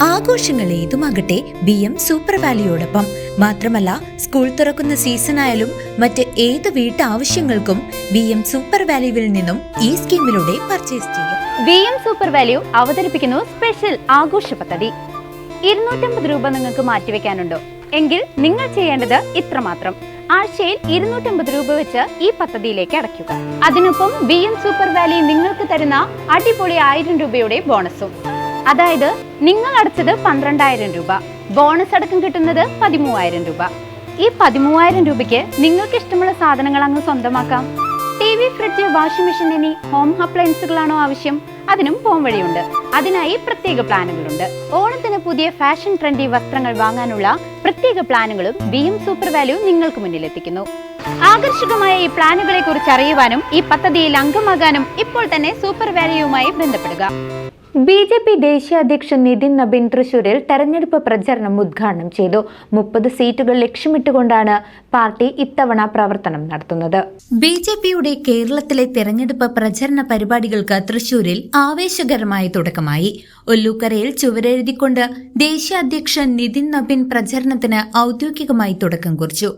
ആഘോഷങ്ങൾ ഏതുമാകട്ടെ B M super വാലിയോടൊപ്പം. മാത്രമല്ല സ്കൂൾ തുറക്കുന്ന സീസണായാലും മറ്റ് ഏത് വീട്ടാവശ്യങ്ങൾക്കും ബി എം സൂപ്പർ വാല്യുവിൽ നിന്നും ഈ സ്കീമിലൂടെ പർച്ചേസ് ചെയ്യാം. ബി എം സൂപ്പർ വാല്യൂ അവതരിപ്പിക്കുന്നു സ്പെഷ്യൽ ആഘോഷ പദ്ധതി. ഇരുന്നൂറ്റമ്പത് രൂപ നിങ്ങൾക്ക് മാറ്റിവെക്കാനുണ്ടോ? എങ്കിൽ നിങ്ങൾ ചെയ്യേണ്ടത് ഇത്രമാത്രം. ആഴ്ചയിൽ ഇരുന്നൂറ്റമ്പത് രൂപ വെച്ച് ഈ പദ്ധതിയിലേക്ക് അടയ്ക്കുക. അതിനൊപ്പം ബി എം സൂപ്പർ വാലി നിങ്ങൾക്ക് തരുന്ന അടിപൊളി ആയിരം രൂപയുടെ ബോണസും. അതായത് നിങ്ങൾ അടച്ചത് പന്ത്രണ്ടായിരം രൂപ. ബോണസ് അടക്കം കിട്ടുന്നത് പതിമൂവായിരം രൂപ. ഈ പതിമൂവായിരം രൂപയ്ക്ക് നിങ്ങൾക്ക് ഇഷ്ടമുള്ള സാധനങ്ങൾ അങ്ങ് സ്വന്തമാക്കാം. T V fridge washing machine എന്നീ ഹോം അപ്ലയൻസുകളാണോ ആവശ്യം? അതിനും പോം വഴിയുണ്ട്. അതിനായി പ്രത്യേക പ്ലാനുകളുണ്ട്. ഓണത്തിന് പുതിയ ഫാഷൻ ട്രെൻഡി വസ്ത്രങ്ങൾ വാങ്ങാനുള്ള പ്രത്യേക പ്ലാനുകളും ബി എം സൂപ്പർ വാല്യൂ നിങ്ങൾക്ക് മുന്നിലെത്തിക്കുന്നു ആകർഷകമായ ഈ പ്ലാനുകളെ കുറിച്ച് അറിയുവാനും ഈ പദ്ധതിയിൽ അംഗമാകാനും ഇപ്പോൾ തന്നെ സൂപ്പർ വാല്യൂവുമായി ബന്ധപ്പെടുക. ബി ജെ പി ദേശീയ അധ്യക്ഷൻ നിതിൻ നബിൻ തൃശൂരിൽ തെരഞ്ഞെടുപ്പ് പ്രചരണം ഉദ്ഘാടനം ചെയ്തു. മുപ്പത് സീറ്റുകൾ ലക്ഷ്യമിട്ടുകൊണ്ടാണ് പാർട്ടി ഇത്തവണ പ്രവർത്തനം നടത്തുന്നത്. ബി ജെ പിയുടെ കേരളത്തിലെ തെരഞ്ഞെടുപ്പ് പ്രചരണ പരിപാടികൾക്ക് തൃശൂരിൽ ആവേശകരമായ തുടക്കമായി. ഒല്ലൂക്കരയിൽ ചുവരെഴുതിക്കൊണ്ട് ദേശീയ അധ്യക്ഷൻ നിതിൻ നബിൻ പ്രചരണത്തിന് ഔദ്യോഗികമായി തുടക്കം കുറിച്ചു.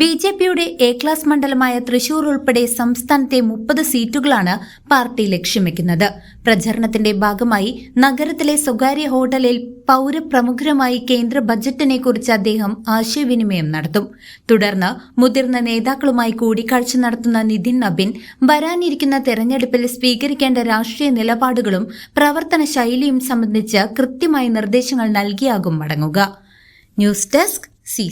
ബി ജെ പിയുടെ എ ക്ലാസ് മണ്ഡലമായ തൃശൂർ ഉൾപ്പെടെ സംസ്ഥാനത്തെ മുപ്പത് സീറ്റുകളാണ് പാർട്ടി ലക്ഷ്യം ലക്ഷ്യമിക്കുന്നത് പ്രചരണത്തിന്റെ ഭാഗമായി നഗരത്തിലെ സ്വകാര്യ ഹോട്ടലിൽ പൗരപ്രമുഖരുമായി കേന്ദ്ര ബജറ്റിനെ കുറിച്ച് അദ്ദേഹം ആശയവിനിമയം നടത്തും. തുടർന്ന് മുതിർന്ന നേതാക്കളുമായി കൂടിക്കാഴ്ച നടത്തുന്ന നിതിൻ നബിൻ വരാനിരിക്കുന്ന തെരഞ്ഞെടുപ്പിൽ സ്വീകരിക്കേണ്ട രാഷ്ട്രീയ നിലപാടുകളും പ്രവർത്തന ശൈലിയും സംബന്ധിച്ച് കൃത്യമായ നിർദ്ദേശങ്ങൾ നൽകിയാകും മടങ്ങുക. News desk C